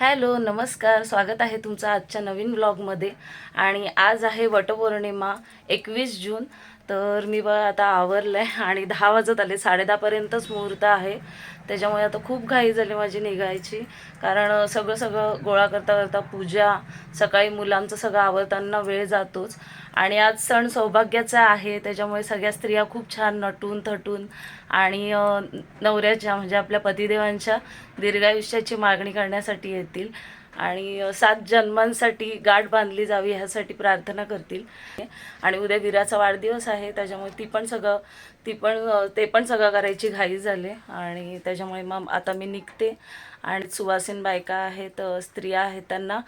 Hello नमस्कार. स्वागत आहे तुमचं आजच्या नवीन ब्लॉगमध्ये आणि आज आहे वटपौर्णिमा एकवीस जून. तर मी बघा आता आवरलं आहे आणि दहा वाजत आले. साडेदहापर्यंतच मुहूर्त आहे. त्याच्यामुळे आता खूप घाई झाली माझी निघायची. कारण सगळं सगळं गोळा करता करता पूजा सकाळी मुलांचं सगळं आवरताना वेळ जातोच. आणि आज सण सौभाग्याचा आहे त्याच्यामुळे सगळ्या स्त्रिया खूप छान नटून थटून आणि नवऱ्याच्या म्हणजे आपल्या पतिदेवांच्या दीर्घायुष्याची मागणी करण्यासाठी येतील. आणि सात जन्मांसाठी गाठ बांधली जावी ह्यासाठी प्रार्थना करतील. आणि उद्या विराचा वाढदिवस आहे त्याच्यामुळे ती पण सगळं ती पण ते पण सगळं करायची घाई झाले. आणि त्याच्यामुळे मग आता मी निघते. आणि सुवासीन बायका आहेत स्त्रिया आहेत त्यांना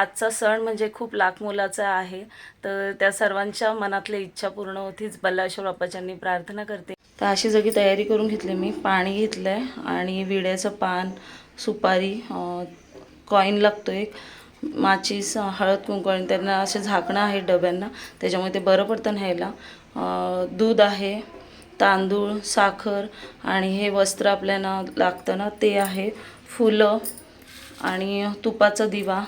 आजचा सण म्हणजे खूप लाख मोलाचा आहे. तर त्या सर्वांच्या मनातल्या इच्छा पूर्ण होतीच. बल्लाश्वर बाप्पाच्यांनी प्रार्थना करते. तर अशी सगळी तयारी करून घेतली मी. पाणी घेतलं आहे आणि विड्याचं पान सुपारी कॉईन लागतो एक. माचीस हळद कुंकू आणि त्यांना असे झाकणं आहे डब्यांना. त्याच्यामुळे ते बरं पडतं न्यायला. दूध आहे तांदूळ साखर आणि हे वस्त्र आपल्याला लागतं ना ते आहे. फुलं आणि तुपाचा दिवा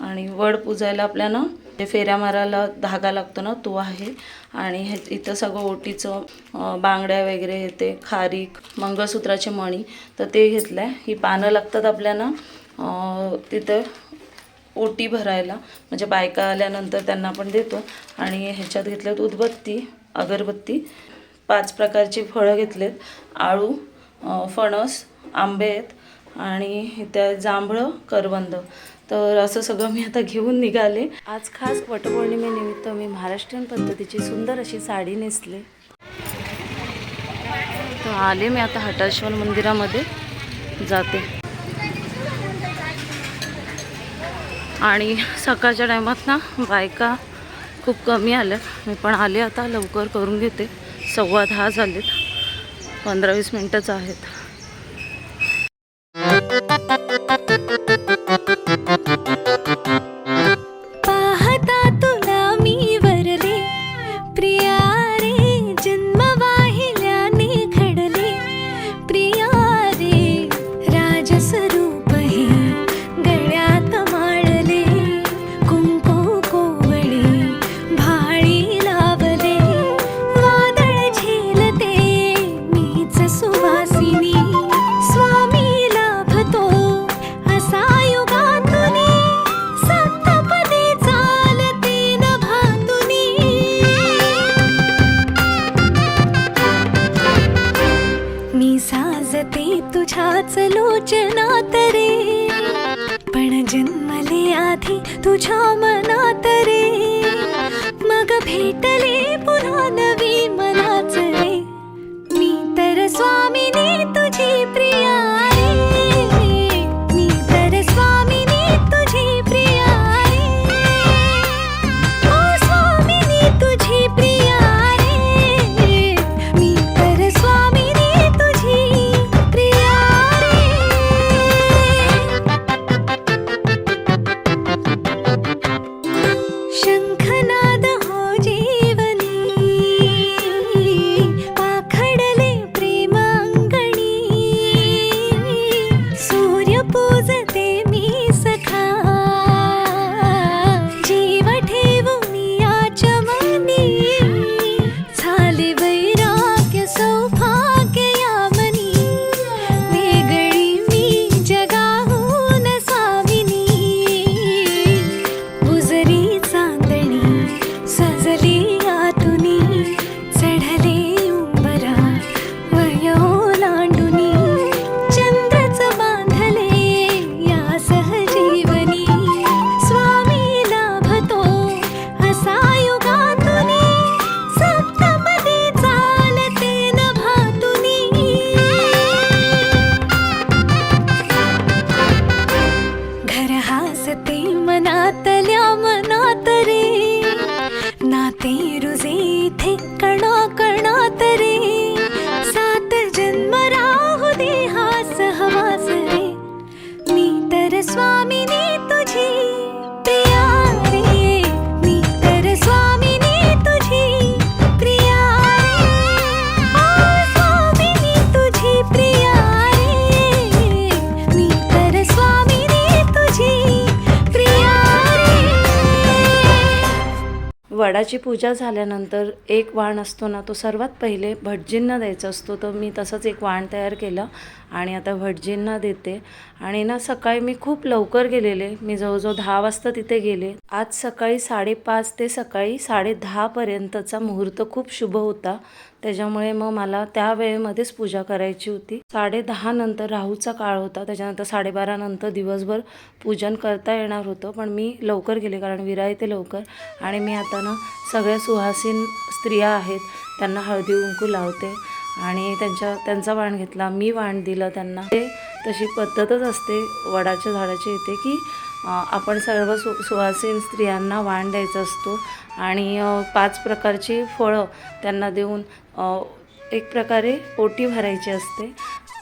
आणि वड पुजायला आपल्याला जे फेऱ्या मारायला धागा लागतो ना तो आहे. आणि हे इथं सगळं ओटीचं बांगड्या वगैरे येते ते खारीक मंगळसूत्राचे मणी तर ते घेतलं आहे ही पानं लागतात आपल्याला. तिथं ओटी भरायला. म्हणजे बायका आल्यानंतर त्यांना पण देतो. आणि ह्याच्यात घेतल्यात उदबत्ती अगरबत्ती. पाच प्रकारची फळं घेतलेत. आळू फणस आंबे आहेत. आणि त्या जांभळं करवंद. तर असं सगळं मी आता घेऊन निघाले. आज खास वटपौर्णिमेनिमित्त मी महाराष्ट्रीयन पद्धतीची सुंदर अशी साडी नेसले. तर आले मी आता हटाश्वर मंदिरामध्ये. जाते. आणि सकाळच्या टायमात ना बायका खूप कमी आल्या मी पण आले आता लवकर करून घेते. सव्वा दहा झालेत. पंधरा वीस मिनटंच आहेत. वडाची पूजा झाल्यानंतर एक वाण असतो ना तो सर्वात पहिले भटजींना द्यायचा असतो. तर मी तसंच एक वाण तयार केलं आणि आता भटजींना देते. आणि ना सकाळी मी खूप लवकर गेलेले. मी जवळजवळ दहा वाजता तिथे गेले. आज सकाळी साडेपाच ते सकाळी साडेदहापर्यंतचा मुहूर्त खूप शुभ होता. त्याच्यामुळे मग मला त्या वेळेमध्येच पूजा करायची होती. साडेदहा नंतर राहूचा काळ होता. त्याच्यानंतर साडेबारा नंतर दिवसभर पूजन करता येणार होतं. पण मी लवकर गेले कारण विरा येते लवकर. आणि मी आता ना सगळ्या सुहासीन स्त्रिया आहेत. त्यांना हळदी कुंकू लावते. आणि त्यांच्या त्यांचा वाण घेतला. मी वाण दिलं त्यांना. ते तशी पद्धतच असते. वडाच्या झाडाची येते की आपण सर्व सु सुवासीन स्त्रियांना वाण द्यायचा असतो आणि पाच प्रकारची फळं त्यांना देऊन एक प्रकारे ओटी भरायची असते.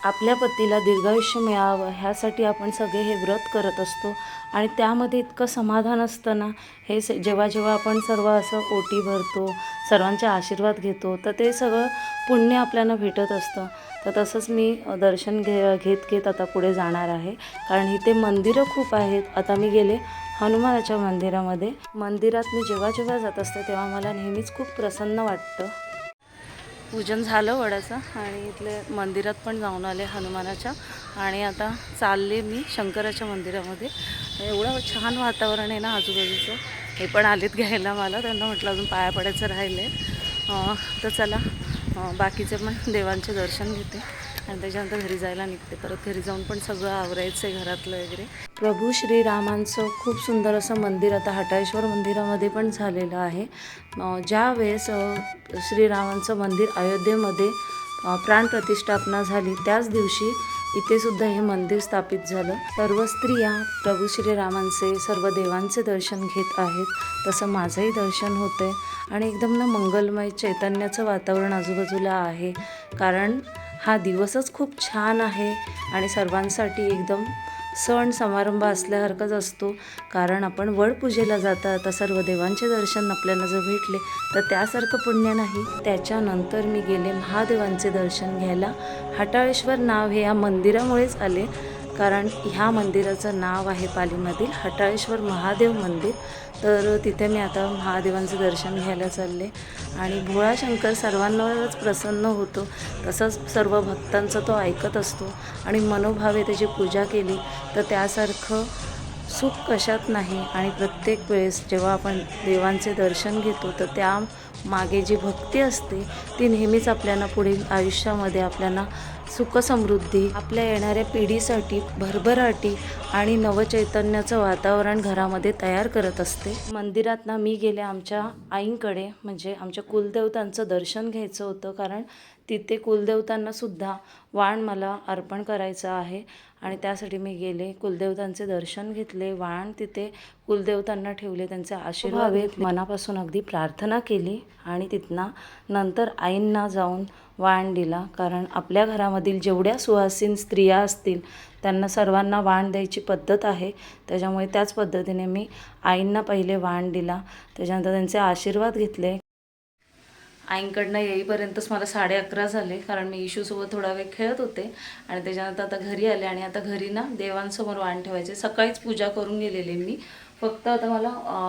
आपल्या पतीला दीर्घायुष्य मिळावं ह्यासाठी आपण सगळे हे व्रत करत असतो. आणि त्यामध्ये इतकं समाधान असतं ना हे स जेव्हा जेव्हा आपण सर्व असं ओटी भरतो सर्वांचे आशीर्वाद घेतो तर ते सगळं पुण्य आपल्याला भेटत असतं. तर तसंच मी दर्शन घे घेत घेत आता पुढे जाणार आहे. कारण इथे मंदिरं खूप आहेत. आता मी गेले हनुमानाच्या मंदिरामध्ये. मंदिरात मी जेव्हा जेव्हा जात असते तेव्हा मला नेहमीच खूप प्रसन्न वाटतं. पूजन झालं वडाचं आणि इथले मंदिरात पण जाऊन आले हनुमानाच्या. आणि आता चालले मी शंकराच्या मंदिरामध्ये. एवढं छान वातावरण आहे ना आजूबाजूचं. हे पण आलेत घ्यायला मला. त्यांना म्हटलं अजून पाया पडायचं राहिले तर चला बाकीचे पण देवांचे दर्शन घेते. आणि त्याच्यानंतर घरी जायला निघते. परत घरी जाऊन पण सगळं आवरायचं आहे घरातलं वगैरे. प्रभू श्रीरामांचं खूप सुंदर असं मंदिर आता हटाळेश्वर मंदिरामध्ये पण झालेलं आहे. ज्या वेळेस श्रीरामांचं मंदिर अयोध्येमध्ये प्राण प्राणप्रतिष्ठापना झाली त्याच दिवशी इथे सुद्धा हे मंदिर स्थापित झालं. सर्व स्त्रिया प्रभू श्रीरामांचे सर्व देवांचे दर्शन घेत आहेत. तसं माझंही दर्शन होतंय. आणि एकदम ना मंगलमय चैतन्याचं वातावरण आजूबाजूला आहे. कारण हा दिवसच खूप छान आहे आणि सर्वांसाठी एकदम सण समारंभ असल्यासारखाच असतो. कारण आपण वडपूजेला जाता आता सर्व देवांचे दर्शन आपल्याला जर भेटले तर त्यासारखं पुण्य नाही. त्याच्यानंतर मी गेले महादेवांचे दर्शन घ्यायला. हटाळेश्वर नाव हे या मंदिरामुळेच आले. कारण ह्या मंदिराचं नाव आहे पालीमधील हटाळेश्वर महादेव मंदिर. तर तिथे मी आता महादेवांचं दर्शन घ्यायला चालले. आणि भोळा शंकर सर्वांवरच प्रसन्न होतो. तसंच सर्व भक्तांचं तो ऐकत असतो. आणि मनोभावे त्याची पूजा केली तर त्यासारखं सुख कशात नाही. आणि प्रत्येक वेळेस जेव्हा आपण देवांचे दर्शन घेतो तर त्या मागे जी भक्ती असते ती नेहमीच आपल्याला पुढील आयुष्यामध्ये आपल्याला सुखसमृद्धी आपल्या येणाऱ्या पिढीसाठी भरभराटी आणि नवचैतन्याचं वातावरण घरामध्ये तयार करत असते. मंदिरात ना मी गेले आमच्या आईंकडे म्हणजे आमच्या कुलदेवतांचं दर्शन घ्यायचं होतं कारण तिथे कुलदेवतांना सुद्धा वाण मला अर्पण करायचं आहे. आणि त्यासाठी मी गेले कुलदेवतांचे दर्शन घेतले वाण तिथे कुलदेवतांना ठेवले त्यांचे आशीर्वाद घेतले. मनापासून अगदी प्रार्थना केली आणि तिथनं नंतर आईंना जाऊन वाण दिला. कारण आपल्या घरामधील जेवढ्या सुहासीन स्त्रिया असतील त्यांना सर्वांना वाण द्यायची पद्धत आहे. त्याच्यामुळे त्याच पद्धतीने मी आईंना पहिले वाण दिला. त्याच्यानंतर त्यांचे आशीर्वाद घेतले. आईंकडनं येईपर्यंतच मला साडे अकरा झाले कारण मी इशूसोबत थोडा वेळ खेळत होते. आणि त्याच्यानंतर आता घरी आले आणि आता घरी ना देवांसमोर वाण ठेवायचे. सकाळीच पूजा करून गेलेली मी. फक्त आता मला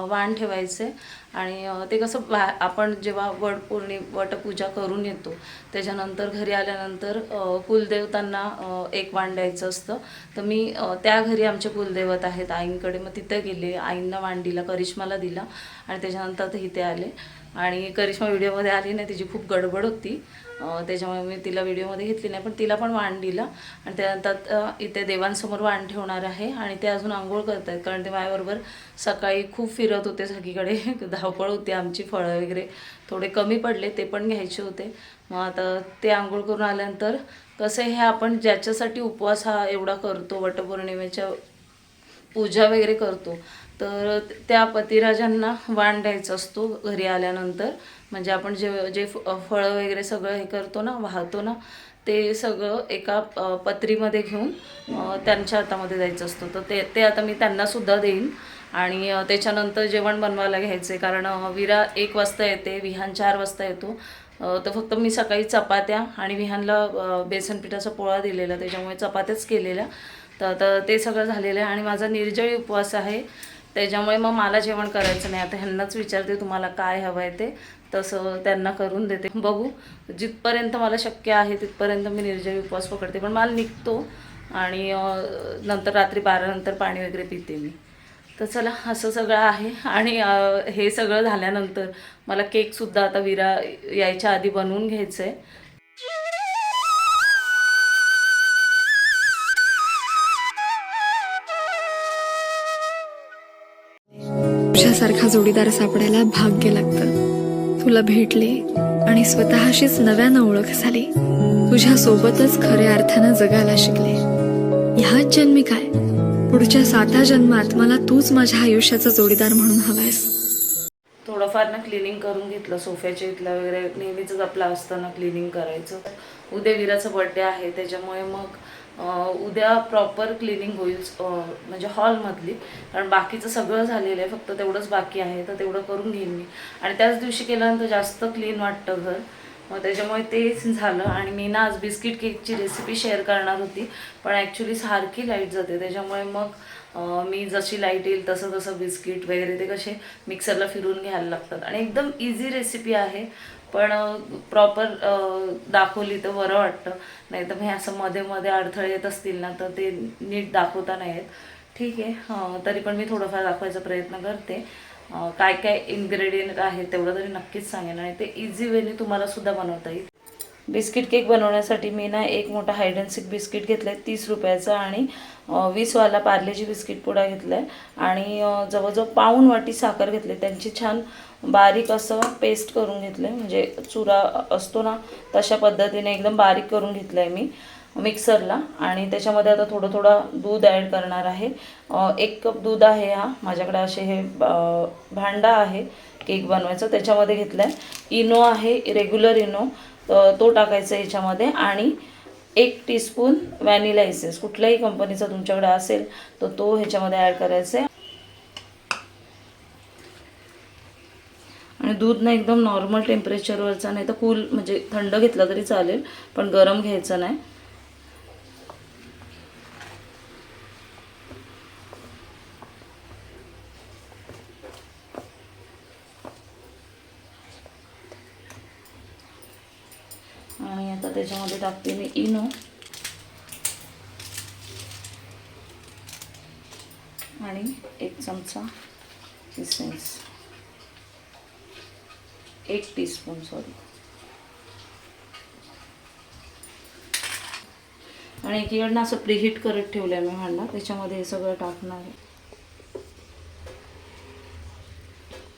वाण ठेवायचे आणि ते कसं बा आपण जेव्हा वड पौर्णि वटपूजा करून येतो त्याच्यानंतर घरी आल्यानंतर कुलदेवतांना एक वाण द्यायचं असतं. तर मी त्या घरी आमचे कुलदैवत आहेत आईंकडे. मग तिथं गेले. आईंना वाण दिला करिश्माला दिला आणि त्याच्यानंतर इथे आले. आणि करिश्मा व्हिडिओमध्ये आली नाही. तिची खूप गडबड होती. त्याच्यामुळे मी तिला व्हिडिओमध्ये घेतली नाही. पण तिला पण वाण दिला. आणि त्यानंतर इथे देवांसमोर वाण ठेवणार आहे. आणि ते अजून आंघोळ करत आहेत कारण ते माझ्याबरोबर सकाळी खूप फिरत होते सगळीकडे. धावपळ होती आमची फळं वगैरे थोडे कमी पडले ते पण घ्यायचे होते. मग आता ते आंघोळ करून आल्यानंतर कसं आहे हे आपण ज्याच्यासाठी उपवास हा एवढा करतो वटपौर्णिमेच्या पूजा वगैरे करतो तर त्या पतिराजांना वाण द्यायचा असतो घरी आल्यानंतर. म्हणजे आपण जे जे फ- फळं वगैरे सगळं हे करतो ना वाहतो ना ते सगळं एका पत्रीमध्ये घेऊन त्यांच्या हातामध्ये द्यायचं असतं. तर ते ते आता मी त्यांनासुद्धा देईन. आणि त्याच्यानंतर जेवण बनवायला घ्यायचे. कारण विरा एक वाजता येते विहान चार वाजता येतो. तर फक्त मी सकाळी चपात्या आणि विहानला बेसन पिठाचा पोळा दिलेला. त्याच्यामुळे चपात्याच केलेल्या. तर आता ते सगळं झालेलं आहे. आणि माझा निर्जळी उपवास आहे. त्याच्यामुळे मग मला जेवण करायचं नाही. आता ह्यांनाच विचारते तुम्हाला काय हवं आहे ते? तसं त्यांना करून देते. बघू. जिथपर्यंत मला शक्य आहे तिथपर्यंत मी निर्जळी उपवास पकडते. पण मला निघतो. आणि नंतर रात्री बारानंतर पाणी वगैरे पिते मी. तर चला असं सगळं आहे. आणि हे सगळं झाल्यानंतर मला केकसुद्धा आता विरा यायच्या आधी बनवून घ्यायचं आहे तुझ्यासारखा जोडीदार सापडायला भाग्य लागतं. तुला भेटले आणि स्वतःशीच नव्यानं ओळख झाली. तुझ्या सोबतच खऱ्या अर्थानं जगायला शिकले. ह्याच जन्मी काय? पुढच्या साता जन्मात मला तूच माझ्या आयुष्याचा जोडीदार म्हणून हवायस थोडंफार ना क्लिनिंग करून घेतलं सोफ्याच्या इथलं वगैरे नेहमीच आपलं असतं ना क्लिनिंग करायचं. उद्या विराचा बर्थडे आहे त्याच्यामुळे मग उद्या प्रॉपर क्लिनिंग होईल म्हणजे हॉलमधली कारण बाकीचं सगळं झालेलं आहे फक्त तेवढंच बाकी आहे तर तेवढं करून घेईन मी. आणि त्याच दिवशी केल्यानंतर जास्त क्लीन वाटतं घर. मग त्याच्यामुळे तेच झालं आणि मी ना आज बिस्किट केकची रेसिपी शेअर करणार होती पण ॲक्च्युली सारखी लाइट जाते. त्याच्यामुळे मग मी जशी लाइट येईल तसं तसं बिस्किट वगैरे ते कसे मिक्सरला फिरून घ्यायला लागतात. आणि एकदम इझी रेसिपी आहे पण प्रॉपर दाखवली तर बरं वाटतं. नाही तर मी असं मध्ये मध्ये अडथळे येत असतील ना तर ते नीट दाखवता नाही येत. ठीक आहे तरी पण मी थोडंफार दाखवायचा प्रयत्न करते. काय काय इन्ग्रेडियंट आहे तेवढं तरी नक्कीच सांगेन आणि ते इझी वेने तुम्हाला सुद्धा बनवता येईल. बिस्किट केक बनवण्यासाठी मी ना एक मोठा हाईड अँड सिक बिस्किट घेतलं आहे तीस रुपयाचा आणि वीसवाला पार्लेजी बिस्किट पुडा घेतला आहे आणि जवळजवळ पाऊण वाटी साखर घेतली. त्यांची छान बारीक असं पेस्ट करून घेतलं आहे म्हणजे चुरा असतो ना तशा पद्धतीने एकदम बारीक करून घेतलं आहे मी. मिक्सरला आणि त्याच्यामध्ये आता थोडं थोडं दूध ॲड करणार आहे. एक कप दूध आहे हा. माझ्याकडे असे हे भांडा आहे केक बनवायचं. त्याच्यामध्ये घेतलं आहे इनो आहे रेग्युलर इनो. तो टाकायचा आहे याच्यामध्ये आणि एक टीस्पून व्हॅनिला इसेन्स कुठल्याही कंपनीचा तुमच्याकडे असेल तर तो ह्याच्यामध्ये ॲड करायचा आहे. आणि दूध ना एकदम नॉर्मल टेम्परेचरवरचा नाही तर कूल म्हणजे थंड घेतला तरी चालेल पण गरम घ्यायचं नाही आणि आता त्याच्यामध्ये टाकते मी इनो. आणि एक चमचा इसेन्स एक टीस्पून सॉरी आणि एकीकडनं असं प्रिहीट करत ठेवलं आहे मी भांडा. त्याच्यामध्ये हे सगळं टाकणार आहे.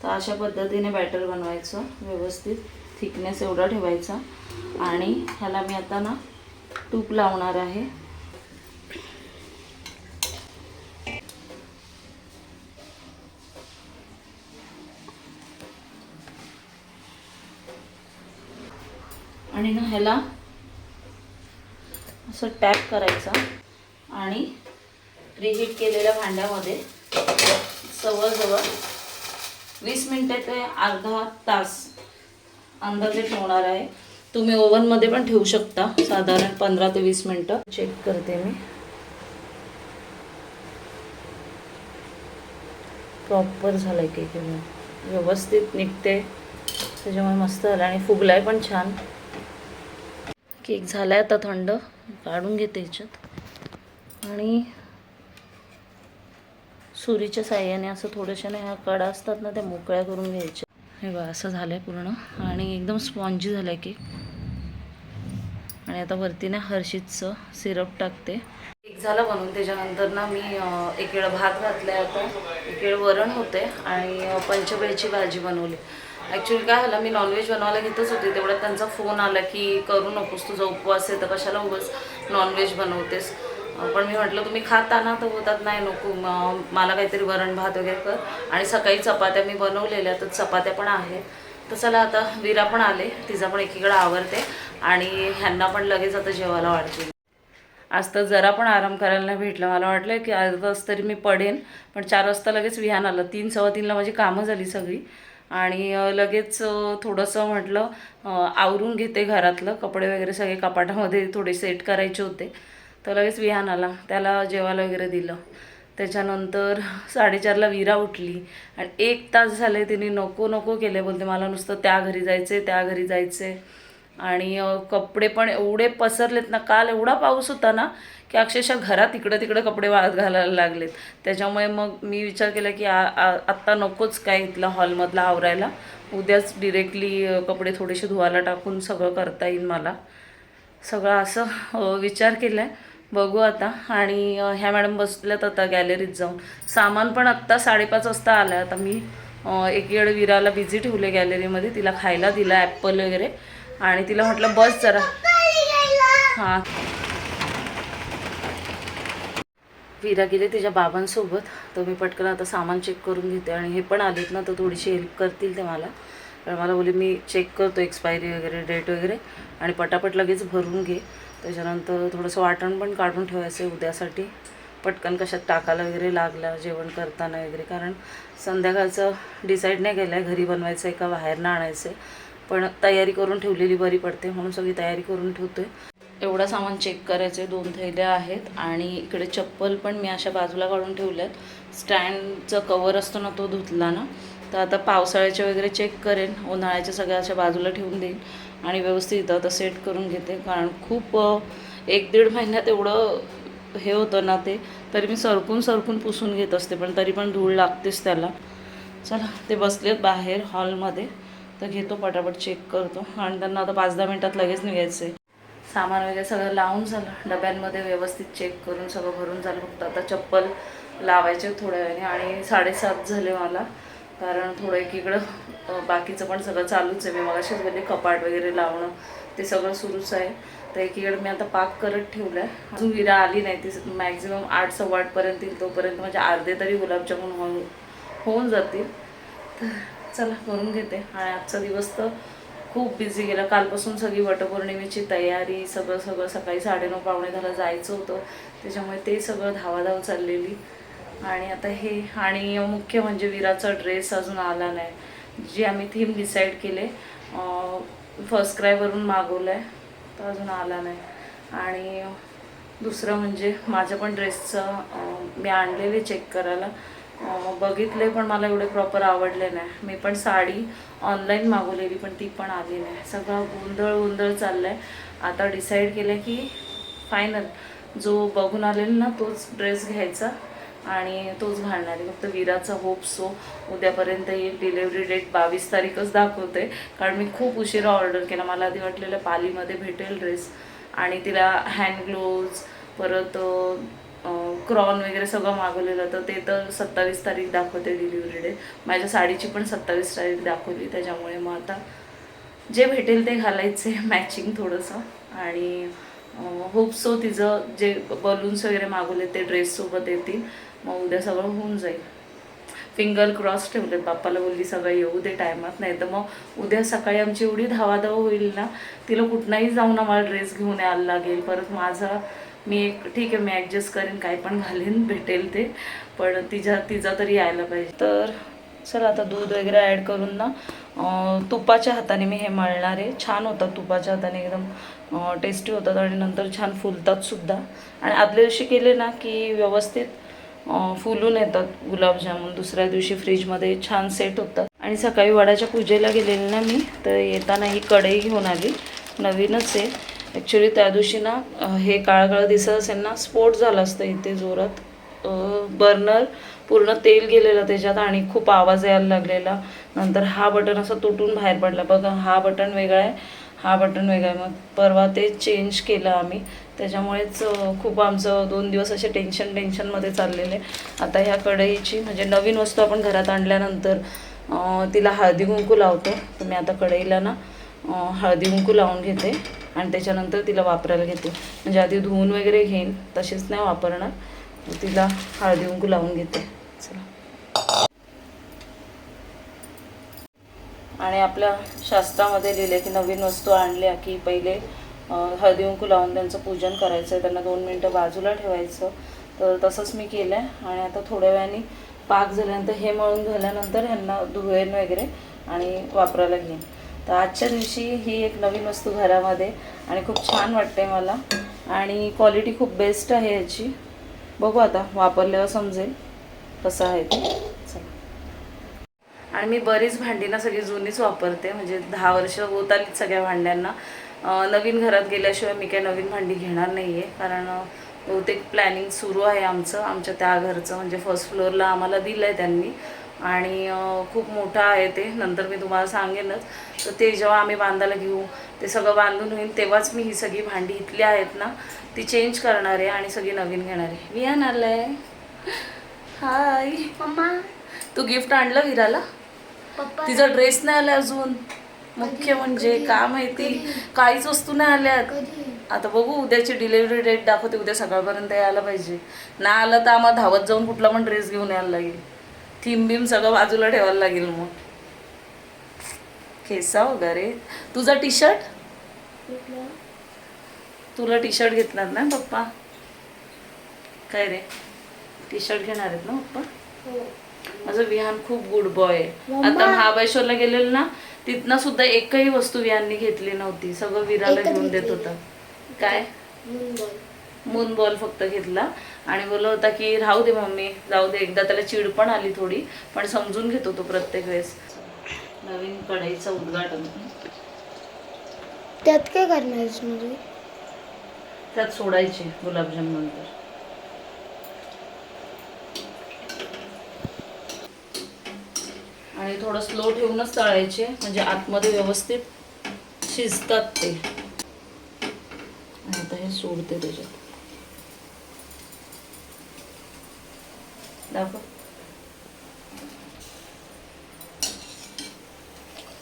तर अशा पद्धतीने बॅटर बनवायचं व्यवस्थित. थिकनेस एवढा ठेवायचा. आणि ह्याला मी आता ना तूप लावणार आहे. आणि ना ह्याला असं टॅप करायचा. आणि रिहीट केलेल्या भांड्यामध्ये जवळजवळ वीस मिनटं ते अर्धा तास अंदाजे ठेवणार आहे. तुम्ही ओव्हनमध्ये पण ठेवू शकता. साधारण पंधरा ते वीस मिनटं. चेक करते मी. प्रॉपर झालं आहे केक व्यवस्थित निघते. त्याच्यामुळे मस्त झालं आणि फुगलाय पण छान. केक झालाय आता थंड. काढून घेते याच्यात. आणि सुरीच्या साह्याने असं थोड्याशा ह्या कडा असतात ना त्या मोकळ्या करून घ्यायच्या. हे बघा असं झालं आहे पूर्ण. आणि एकदम स्पॉन्जी झालं आहे केक. आणि आता वरती ना हर्षीचं सिरप टाकते. केक झाला बनवून. त्याच्यानंतर ना मी एक वेळ भात घातला आहे आता. एक वेळ वरण होते आणि अं, पंचबळीची भाजी बनवली. ॲक्च्युली काय झालं मी नॉनव्हेज बनवायला घेतच होते. तेवढ्यात त्यांचा फोन आला की करू नकोस तुझा उपवास आहे तर कशाला उगाच नॉनव्हेज बनवतेस? पण मी म्हटलं तुम्ही खाता ना तर होतात नाही नको मग मला काहीतरी वरण भात वगैरे कर. आणि सकाळी चपात्या मी बनवलेल्या तर चपात्या पण आहेत. तर चला आता विरा पण आले तिचा पण एकीकडे आवडते आणि ह्यांना पण लगेच आता जेवायला वाढते. आज तर जरा पण आराम करायला नाही भेटलं. मला वाटलं की अर्धा तास तरी मी पडेन पण चार वाजता लगेच विहान आलं. तीन सव्वा तीनला माझी कामं झाली सगळी. आणि लगेच थोडंसं म्हटलं आवरून घेते घरातलं. कपडे वगैरे सगळे कपाटामध्ये थोडे सेट करायचे होते. तर लगेच विहान आला. त्याला जेवायला वगैरे दिलं. त्याच्यानंतर साडेचारला विरा उठली. आणि एक तास झाले तिने नको नको केले बोलते. मला नुसतं त्या घरी जायचे त्या घरी जायचे आणि कपडे पण एवढे पसरलेत ना काल एवढा पाऊस होता ना की अक्षरशः घरात इकडं तिकडं कपडे वाळत घालायला लागलेत. त्याच्यामुळे मग मी विचार केला की आ आत्ता नकोच काय इथला हॉलमधला आवरायला? उद्याच डिरेक्टली कपडे थोडेसे धुवायला टाकून सगळं करता येईल मला. सगळं असं विचार केला आहे बघू आता. आणि ह्या मॅडम बसल्यात आता गॅलरीत जाऊन. सामान पण आत्ता साडेपाच वाजता आलं आता मी एक वेळ विराला बिझी ठेवले गॅलरीमध्ये. तिला खायला दिलं ॲपल वगैरे. आणि तिला म्हटलं बस जरा. हां. विरा गेले तिच्या बाबांसोबत. तर मी पटकन आता सामान चेक करून घेते. आणि हे पण आलेत ना तर थोडीशी हेल्प करतील ते मला. कारण मला बोले मी चेक करतो एक्सपायरी वगैरे डेट वगैरे. आणि पटापट लगेच भरून घे. त्याच्यानंतर थोडंसं वाटण पण काढून ठेवायचं आहे उद्यासाठी. पटकन कशात टाकायला वगैरे लागलं जेवण करताना वगैरे. कारण संध्याकाळचं डिसाईड नाही केलं आहे घरी बनवायचं आहे का बाहेरनं आणायचं आहे पण तयारी करून ठेवलेली बरी पडते म्हणून सगळी तयारी करून ठेवते एवढा सामान चेक करायचे दोन थैल्या आहेत. आणि इकडे चप्पल पण मी अशा बाजूला काढून ठेवल्यात. स्टँडचं कवर असतो ना तो धुतला ना. तर आता पावसाळ्याचे वगैरे चेक करेन. उन्हाळ्याच्या सगळ्या अशा बाजूला ठेवून देईन. आणि व्यवस्थित इथं आता सेट करून घेते कारण खूप एक दीड महिन्यात एवढं हे होतं ना ते तरी मी सरकून सरकून पुसून घेत असते पण तरी पण धूळ लागतेच त्याला. चला ते बसलेत बाहेर हॉलमध्ये तर घेतो पटापट चेक करतो. आणि त्यांना आता पाच दहा मिनटात लगेच निघायचं आहे सामान वगैरे सगळं लावून झालं. डब्यांमध्ये व्यवस्थित चेक करून सगळं भरून झालं. फक्त आता चप्पल लावायचे थोड्या वेळाने आणि साडेसात झाले मला. कारण थोडं एकीकडं बाकीचं पण सगळं चालूच आहे. मी मगाशीच म्हणजे कपाट वगैरे लावणं ते सगळं सुरूच आहे. तर एकीकडे मी आता पाक करत ठेवलं आहे अजून विरा आली नाही ती मॅक्झिमम आठ सव्वा आठपर्यंत येईल तोपर्यंत म्हणजे अर्धे तरी गुलाबजामून होऊन होऊन जातील. तर चला करून घेते. आणि आजचा दिवस तर खूप बिझी गेला. कालपासून सगळी वटपौर्णिमेची तयारी सगळं सगळं सकाळी साडेनऊ पावणे झालं जायचं होतं. त्याच्यामुळे ते सगळं धावाधाव चाललेली. आणि आता हे आणि मुख्य म्हणजे विराचा ड्रेस अजून आला नाही. जी आम्ही थीम डिसाईड केले फर्स्ट क्रायवरून मागवलं आहे तो अजून आला नाही. आणि दुसरं म्हणजे माझ्या पण ड्रेसचं मी आणलेले चेक करायला. बघितले पण मला एवढे प्रॉपर आवडले नाही. मी पण साडी ऑनलाईन मागवलेली पण ती पण आली नाही. सगळा गोंधळ गोंधळ आहे आता डिसाईड केलं की फायनल जो बघून आलेला ना तोच ड्रेस घ्यायचा. आणि तोच घालणार आहे. फक्त विराचा होप सो उद्यापर्यंत ही डिलेवरी डेट बावीस तारीखच दाखवते कारण मी खूप उशिरा ऑर्डर केला. मला आधी वाटलेलं पालीमध्ये भेटेल ड्रेस आणि तिला हँड ग्लोव्ज परत क्रॉन वगैरे सगळं मागवलेलं तर ते तर सत्तावीस तारीख दाखवते डिलिव्हरी डेट माझ्या साडीची पण सत्तावीस तारीख दाखवली. त्याच्यामुळे मग आता जे भेटेल ते घालायचे. मॅचिंग थोडंसं. आणि होप सो तिचं जे बलून्स वगैरे मागवले ते ड्रेससोबत येतील. मग उद्या सगळं होऊन जाईल. फिंगर क्रॉस ठेवले बाप्पाला बोलली सगळं येऊ दे टायमात नाही. तर मग उद्या सकाळी आमची एवढी धावाधाव होईल ना तिला कुठनाही जाऊन आम्हाला ड्रेस घेऊन यायला लागेल. परत माझा मी एक ठीक आहे मी ॲडजस्ट करेन काय पण घालेन भेटेल ते. पण तिच्या तिचा तरी यायला पाहिजे. तर चला आता दूध वगैरे ॲड करून ना तुपाच्या हाताने मी हे मळणार आहे. छान होतात तुपाच्या हाताने एकदम टेस्टी होतात आणि नंतर छान फुलतात सुद्धा. आणि आदल्या दिवशी केले ना की व्यवस्थित फुलून येतात गुलाबजामुन. दुसऱ्या दिवशी फ्रीजमध्ये छान सेट होतात. आणि सकाळी वडाच्या पूजेला गेलेली ना मी तर येताना ही कढई घेऊन आली. नवीनच आहे. ॲक्च्युली त्या दिवशी ना हे काळं दिसत असेल ना स्फोट झाला असतं इथे जोरात. बर्नर पूर्ण तेल गेलेलं त्याच्यात आणि खूप आवाज यायला लागलेला. नंतर हा बटन असं तुटून बाहेर पडला. बघा हा बटन वेगळा आहे हा बटन वेगळा आहे. मग परवा ते चेंज केलं आम्ही. त्याच्यामुळेच खूप आमचं दोन दिवस असे टेन्शन टेन्शनमध्ये चाललेले. आता ह्या कढईची म्हणजे नवीन वस्तू आपण घरात आणल्यानंतर तिला हळदी कुंकू लावतो. तर मी आता कढईला ना हळदी कुंकू लावून घेते आणि त्याच्यानंतर तिला वापरायला घेते. म्हणजे आधी धुवून वगैरे घेईन तशीच नाही वापरणार. तिला हळदी कुंकू लावून घेते. चला. आणि आपल्या शास्त्रामध्ये लिहिले की नवीन वस्तू आणल्या की पहिले हळदी कुंकू लावून त्यांचं पूजन करायचं आहे. त्यांना दोन मिनटं बाजूला ठेवायचं. तर तसंच मी केलं आहे आणि आता थोड्या वेळाने पाक झाल्यानंतर हे मळून झाल्यानंतर ह्यांना धुवेन वगैरे आणि वापरायला घेईन. तर आजच्या दिवशी ही एक नवीन वस्तू घरामध्ये आणि खूप छान वाटते मला. आणि क्वालिटी खूप बेस्ट आहे याची. बघू आता वापरल्यावर समजेल कसं आहे ते. चला. आणि मी बरीच भांडी ना सगळी जुनीच वापरते. म्हणजे दहा वर्ष होत आलीत सगळ्या भांड्यांना. नवीन घरात गेल्याशिवाय मी काही नवीन भांडी घेणार नाही आहे कारण बहुतेक प्लॅनिंग सुरू आहे आमचं आमच्या त्या घरचं. म्हणजे फर्स्ट फ्लोअरला आम्हाला दिलं आहे त्यांनी. आणि खूप मोठं आहे ते. नंतर मी तुम्हाला सांगेनच. तर ते जेव्हा आम्ही बांधायला घेऊ ते सगळं बांधून होईल तेव्हाच मी ही सगळी भांडी इथली आहेत ना ती चेंज करणार आहे आणि सगळी नवीन घेणार. आहे विहान आलंय. हाय. मम्मा तू गिफ्ट आणलं विराला? तिचा ड्रेस नाही आला अजून. मुख्य म्हणजे का माहिती काहीच वस्तू नाही आल्यात. आता बघू उद्याची डिलिव्हरी डेट दाखवते. उद्या सकाळपर्यंत यायला पाहिजे. ना आलं तर आम्हाला धावत जाऊन कुठला पण ड्रेस घेऊन यायला लागेल. थीम बीम सगळं बाजूला ठेवायला लागेल मग. केसा वगैरे. तुझा टी शर्ट तुला टी शर्ट घेतलात ना पप्पा? काय रे? टी शर्ट घेणार आहेत ना पप्पा? हो. माझं विहान खूप गुड बॉय आहे. आता महाबळेश्वरला गेलेलो ना तिथनं सुद्धा एकही वस्तू विहाननी घेतली नव्हती. सगळं विराला घेऊन देत. होता. काय? मून बॉल फक्त घेतला. आणि बोलत होता की राहू दे मम्मी जाऊ दे. एकदा त्याला चिड पण आली थोडी पण समजून घेतो तो प्रत्येक वेळेस. नवीन कढईचं उद्घाटन. त्यात काय करणार त्यात सोडायचे गुलाबजाम नंतर आणि थोडं स्लो ठेवूनच तळायचे. म्हणजे आतमध्ये व्यवस्थित शिजतात ते. आता हे सोडते त्याच्यात. दाखव.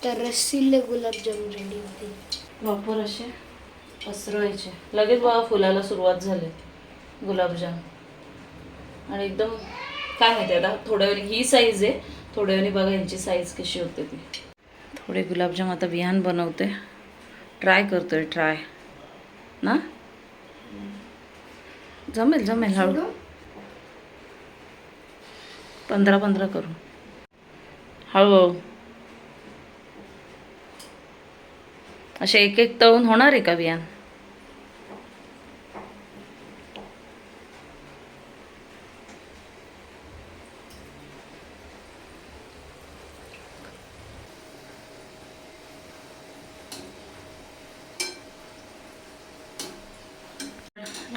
तर रस्सीले गुलाबजाम रेडी होते. वापर असे पसरवायचे. लगेच बघा फुलाला सुरुवात झाली. गुलाबजाम. आणि एकदम काय माहिती आता थोड्या वेळी ही साईज आहे. थोड्या वेळी बघा यांची साईज कशी होते ती. थोडे गुलाबजाम आता बिहान बनवते. ट्राय करतोय ट्राय ना? जमेल जमेल हळू. पंधरा पंधरा करू. हळूहळू असे एक एक तळून होणार आहे का बियाण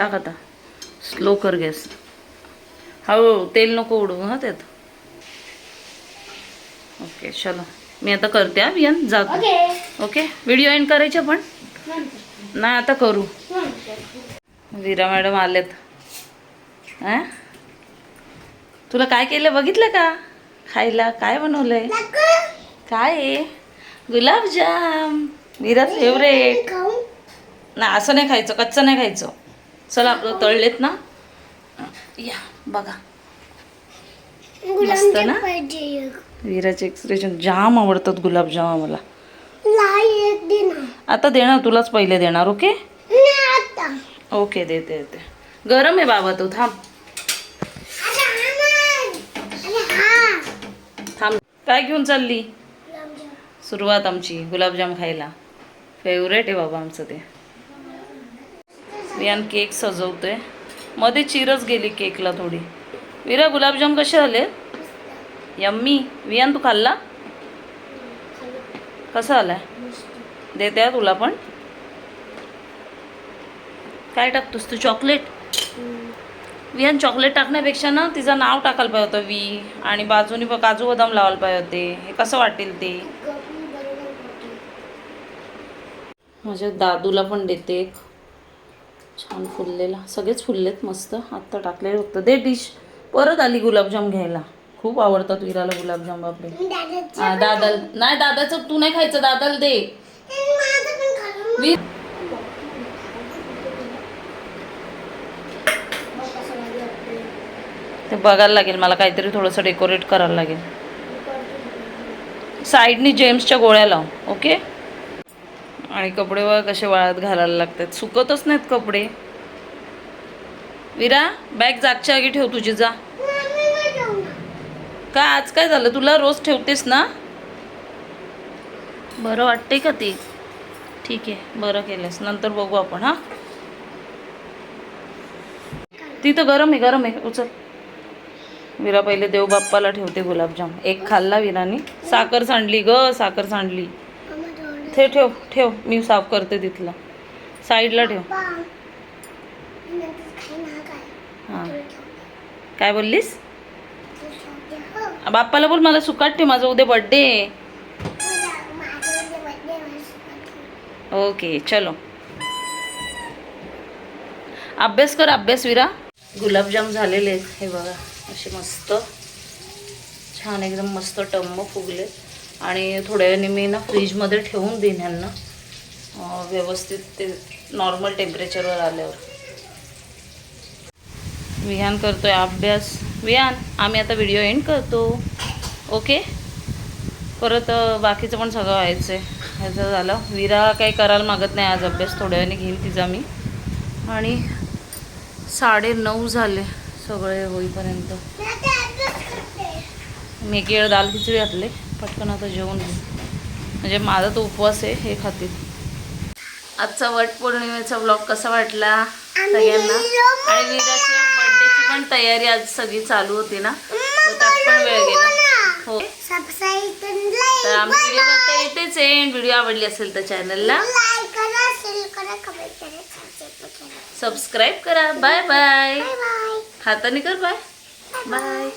टाक आता. स्लो कर गॅस. हळूहळू तेल नको उडवू हा त्यात. ओके चलो. मी आता करते हा बियान जातो. ओके व्हिडिओ एंड करायचे पण? नाही आता करू. वीरा मॅडम आलेत. हा तुला काय केलं बघितलं का? खायला काय बनवलंय? काय? आहे गुलाबजाम वीरा फेवरेट नाही असं नाही खायचं कच्चं नाही खायचं. चला आपलं तळलेत ना? या बघा. मस्त ना? विराचे एक्सप्रेशन जाम आवडतात गुलाबजाम दिन आता देणार तुलाच पहिले देणार ओके? आता. ओके देते देते गरम आहे बाबा तो थांब. थांब. काय घेऊन चालली? सुरुवात आमची गुलाबजाम खायला. फेवरेट आहे बाबा आमचं ते. वियान केक सजवतोय. मध्ये चिरच गेली केकला थोडी. विरा गुलाबजाम कसे आले यम्मी वियान तू खाल्ला? कसा आलाय? देते तुला पण. काय टाकतोस तू? चॉकलेट? विहान चॉकलेट टाकण्यापेक्षा ना तिचं नाव टाकायला पाहिजे होतं वी. आणि बाजूनी काजू बदाम लावायला पाहिजे होते. हे कसं वाटेल ते? माझ्या दादूला पण देते छान फुललेला. सगळेच फुललेत मस्त. आत्ता टाकलेले फक्त दे डिश परत आली गुलाबजाम घ्यायला. खूप आवडतात विराला गुलाबजाम बापरे. हा दादाल. नाही दादाचं तू नाही खायचं दादाला दे. ते बघायला लागेल मला काहीतरी थोडंसं डेकोरेट करायला लागेल. साईडनी जेम्सच्या गोळ्या लाव ओके आणि कपडे बघा कसे वाळत घालायला लागतात. सुकतच नाहीत कपडे. विरा बॅग जागच्या आगी ठेव तुझी जा. का आज काय झालं? तुला रोज ठेवतेस ना? बरं वाटते का ते? ठीक आहे बरं केलंस. नंतर बघू आपण हां. ती तर गरम आहे गरम आहे. उचल. विरा पहिले देवबाप्पाला ठेवते गुलाबजाम. एक खाल्ला विराने. साखर सांडली ग साखर सांडली. ते ठेव ठेव. मी साफ करते तिथलं. साईडला ठेव. हा. काय हां बोललीस हो. बाप्पाला बोल मला सुकाट ठेव. माझा उद्या बड्डे ठेव. ओके चलो. अभ्यास कर अभ्यास विरा. गुलाबजाम झालेले आहेत. हे बघा असे मस्त. छान एकदम मस्त टम्म फुगले आणि थोड्या वेळाने मी ना फ्रीजमध्ये ठेवून देईन ह्यांना. व्यवस्थित ते नॉर्मल टेम्परेचरवर आल्यावर. विहान करतोय अभ्यास. विहान आम्ही आता व्हिडिओ एंड करतो. ओके परत बाकीचं पण सगळं व्हायचं आहे ह्याचं झालं. विरा काही करायला मागत नाही आज अभ्यास. थोड्या वेळाने घेईन तिचा मी. आणि साडे नऊ झाले सगळे होईपर्यंत. करते. मी एक वेळ दाल खिचडी घातले. पटकन आता जेवण म्हणजे माझा तो उपवास आहे हे खातील. आजचा वट पौर्णिमेचा ब्लॉग कसा वाटला? सगळ्यांना? आणि वीराच्या बर्थडेची पण तयारी आज सगळी चालू होती ना? त्यात पण वेळ गेला. हो. तर. आम्ही व्हिडिओ करता येतेच आहे. व्हिडिओ आवडली असेल तर चॅनलला. सबस्क्राईब करा बाय बाय. हाताने कर बाय बाय